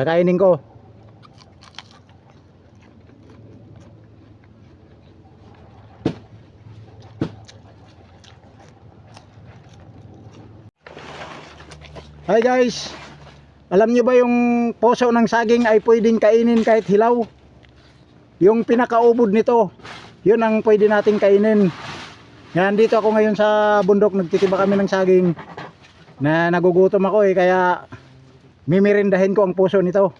Kakainin ko. Hi guys! Alam nyo ba yung puso ng saging ay pwedeng kainin kahit hilaw? Yung pinakaubod nito, yun ang pwede nating kainin. Yan, dito ako ngayon sa bundok, nagtitiba kami ng saging na nagugutom ako eh, kaya mimirindahin ko ang puso nito.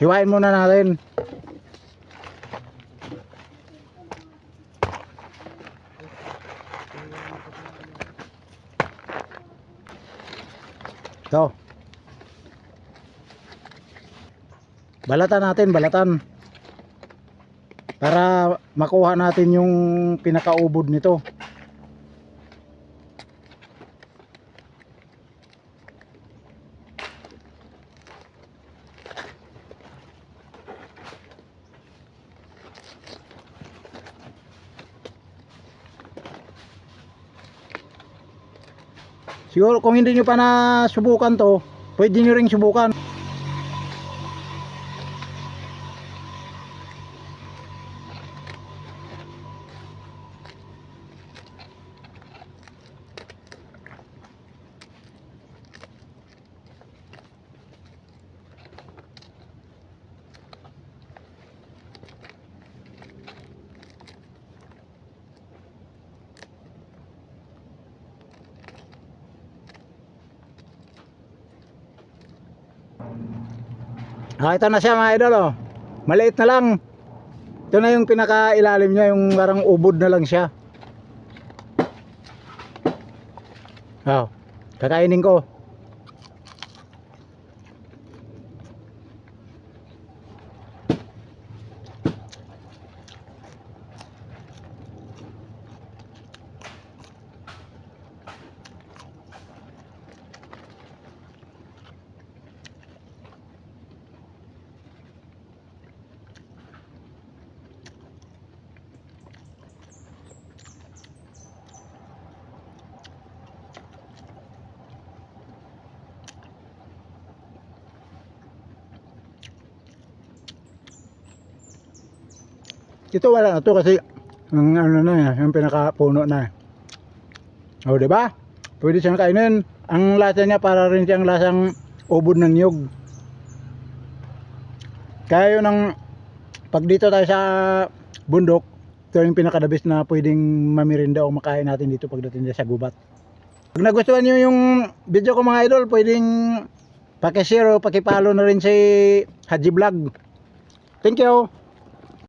Hiwain muna natin. Ito. Balatan natin, balatan. Para makuha natin yung pinakaubod nito. Siguro kung hindi nyo pa nasubukan to, pwede nyo ring subukan. Ah, ito na siya mga idol oh. Maliit na lang. Ito na yung pinakailalim niya, yung parang ubod na lang siya. Oh, kakainin ko. Ito wala na to kasi ang ano na, yung pinakapuno na. Oh, 'di ba? Pwede siyang kainin. Ang lasa niya para rin siyang lasang ubod ng niyog. Kaya yun ang pag dito tayo sa bundok, ito yung pinakadabis na pwedeng mamirinda o makain natin dito pagdating sa gubat. Pag nagustuhan niyo yung video ko mga idol, pwedeng pakishare o pakipalo na rin si Haji Vlog. Thank you!